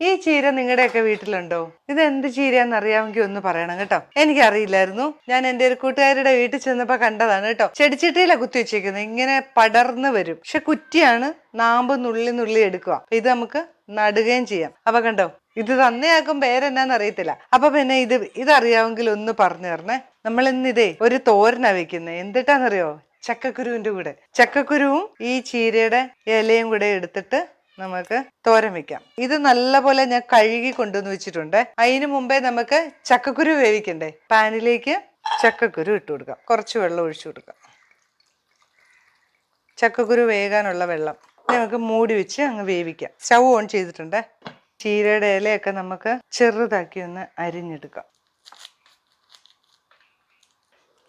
ഈ ചീര നിങ്ങളുടെയൊക്കെ വീട്ടിലുണ്ടോ? ഇത് എന്ത് ചീരയാന്ന് അറിയാമെങ്കിൽ ഒന്ന് പറയണം കേട്ടോ. എനിക്കറിയില്ലായിരുന്നു. ഞാൻ എന്റെ ഒരു കൂട്ടുകാരുടെ വീട്ടിൽ ചെന്നപ്പോ കണ്ടതാണ് കേട്ടോ. ചെടിച്ചട്ടിയിലാ കുത്തി വെച്ചേക്കുന്നത്. ഇങ്ങനെ പടർന്ന് വരും. പക്ഷെ കുറ്റിയാണ് നാമ്പ് നുള്ളി നുള്ളി എടുക്കുക. ഇത് നമുക്ക് നടുകയും ചെയ്യാം. അപ്പൊ കണ്ടോ? ഇത് തന്നെയാക്കും പേരെന്നാന്ന് അറിയത്തില്ല. അപ്പൊ പിന്നെ ഇത് ഇതറിയാമെങ്കിൽ ഒന്ന് പറഞ്ഞു തരണേ. നമ്മൾ ഇന്നിതേ ഒരു തോരനാ വെക്കുന്നത് എന്തിട്ടാന്നറിയോ? ചക്കക്കുരുവിന്റെ കൂടെ. ചക്കക്കുരുവും ഈ ചീരയുടെ ഇലയും കൂടെ എടുത്തിട്ട് നമുക്ക് തോരൻ വെക്കാം. ഇത് നല്ലപോലെ ഞാൻ കഴുകി കൊണ്ടുവന്ന് വെച്ചിട്ടുണ്ട്. അതിന് മുമ്പേ നമുക്ക് ചക്കക്കുരു വേവിക്കണ്ടേ? പാനിലേക്ക് ചക്കക്കുരു ഇട്ട് കൊടുക്കാം. കുറച്ച് വെള്ളം ഒഴിച്ചു കൊടുക്കാം. ചക്കക്കുരു വേകാനുള്ള വെള്ളം നമുക്ക് മൂടി വെച്ച് അങ്ങ് വേവിക്കാം. സ്റ്റൗ ഓൺ ചെയ്തിട്ടുണ്ട്. ചീരയുടെ ഇലയൊക്കെ നമുക്ക് ചെറുതാക്കി ഒന്ന് അരിഞ്ഞെടുക്കാം.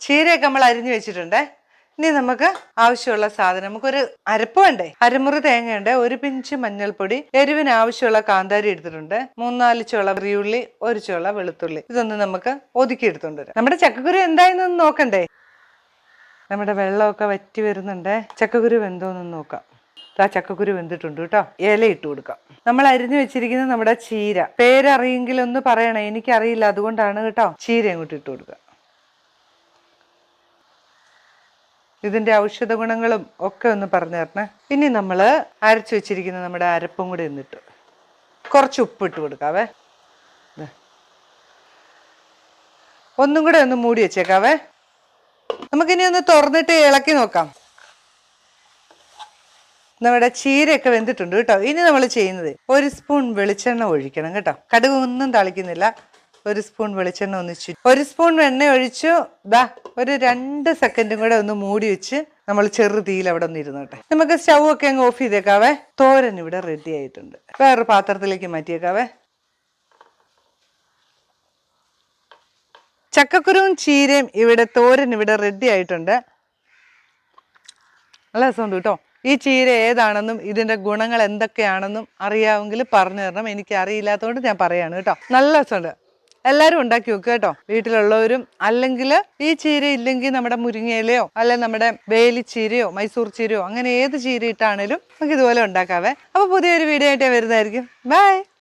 ചീരയൊക്കെ നമ്മൾ അരിഞ്ഞു വെച്ചിട്ടുണ്ട്. ഇനി നമുക്ക് ആവശ്യമുള്ള സാധനം നമുക്കൊരു അരപ്പ് വേണ്ടേ? അരമുറി തേങ്ങയുണ്ട് ഒരു പിഞ്ച് മഞ്ഞൾപ്പൊടി എരിവിന് ആവശ്യമുള്ള കാന്താരി എടുത്തിട്ടുണ്ട് മൂന്നാൽ ചുള ഉള്ളി ഒരു ചുള വെളുത്തുള്ളി. ഇതൊന്ന് നമുക്ക് ഒതുക്കി എടുത്തുകൊണ്ട് വരാം. നമ്മുടെ ചക്കക്കുരു എന്തായെന്ന് നോക്കണ്ടേ? നമ്മുടെ വെള്ളമൊക്കെ വറ്റി വരുന്നുണ്ട്. ചക്കക്കുരു വെന്തോന്നൊന്ന് നോക്കാം. ആ ചക്കക്കുരു വെന്തിട്ടുണ്ട് കേട്ടോ. ഇല ഇട്ട് കൊടുക്കാം. നമ്മൾ അരിഞ്ഞു വെച്ചിരിക്കുന്നത് നമ്മുടെ ചീര. പേരറിയെങ്കിലൊന്ന് പറയണേ. എനിക്കറിയില്ല അതുകൊണ്ടാണ് കേട്ടോ ചീര അങ്ങോട്ട് ഇട്ട് കൊടുക്കുക. ഇതിന്റെ ഔഷധ ഗുണങ്ങളും ഒക്കെ ഒന്ന് പറഞ്ഞു തരണേ. ഇനി നമ്മൾ അരച്ചു വെച്ചിരിക്കുന്ന നമ്മുടെ അരപ്പും കൂടി എന്നിട്ട് കുറച്ച് ഉപ്പ് ഇട്ട് കൊടുക്കാവേ. ഒന്നും കൂടെ ഒന്ന് മൂടി വെച്ചേക്കാവേ. നമുക്കിനി ഒന്ന് തുറന്നിട്ട് ഇളക്കി നോക്കാം. നമ്മുടെ ചീരയൊക്കെ വെന്തിട്ടുണ്ട് കേട്ടോ. ഇനി നമ്മൾ ചെയ്യുന്നത് ഒരു സ്പൂൺ വെളിച്ചെണ്ണ ഒഴിക്കണം കേട്ടോ. കടുക് ഒന്നും തളിക്കുന്നില്ല. ഒരു സ്പൂൺ വെളിച്ചെണ്ണ ഒന്നിച്ചു ഒരു സ്പൂൺ എണ്ണ ഒഴിച്ചു. ദാ ഒരു രണ്ട് സെക്കൻഡും കൂടെ ഒന്ന് മൂടി വെച്ച് നമ്മൾ ചെറു തീയിൽ അവിടെ ഒന്ന് ഇരുന്നോട്ടെ നമുക്ക് സ്റ്റൗ ഒക്കെ അങ്ങ് ഓഫ് ചെയ്തേക്കാവേ. തോരൻ ഇവിടെ റെഡി ആയിട്ടുണ്ട്. വേറൊരു പാത്രത്തിലേക്ക് മാറ്റിയേക്കാവേ. ചക്കക്കുരുവും ചീരയും ഇവിടെ തോരൻ ഇവിടെ റെഡി ആയിട്ടുണ്ട്. നല്ല രസമുണ്ട് കേട്ടോ. ഈ ചീര ഏതാണെന്നും ഇതിന്റെ ഗുണങ്ങൾ എന്തൊക്കെയാണെന്നും അറിയാമെങ്കിൽ പറഞ്ഞു തരണം. എനിക്ക് അറിയില്ലാത്തതുകൊണ്ട് ഞാൻ പറയാണ് കേട്ടോ. നല്ല രസമുണ്ട്. എല്ലാവരും ഉണ്ടാക്കി വെക്കുക കേട്ടോ. വീട്ടിലുള്ളവരും അല്ലെങ്കിൽ ഈ ചീര ഇല്ലെങ്കിൽ നമ്മുടെ മുരിങ്ങയിലയോ അല്ലെ നമ്മുടെ വേലിച്ചീരയോ മൈസൂർ ചീരയോ അങ്ങനെ ഏത് ചീര ഇട്ടാണേലും നമുക്ക് ഇതുപോലെ ഉണ്ടാക്കാവേ. അപ്പോൾ പുതിയൊരു വീഡിയോ ആയിട്ട് വരുന്നതായിരിക്കും. ബൈ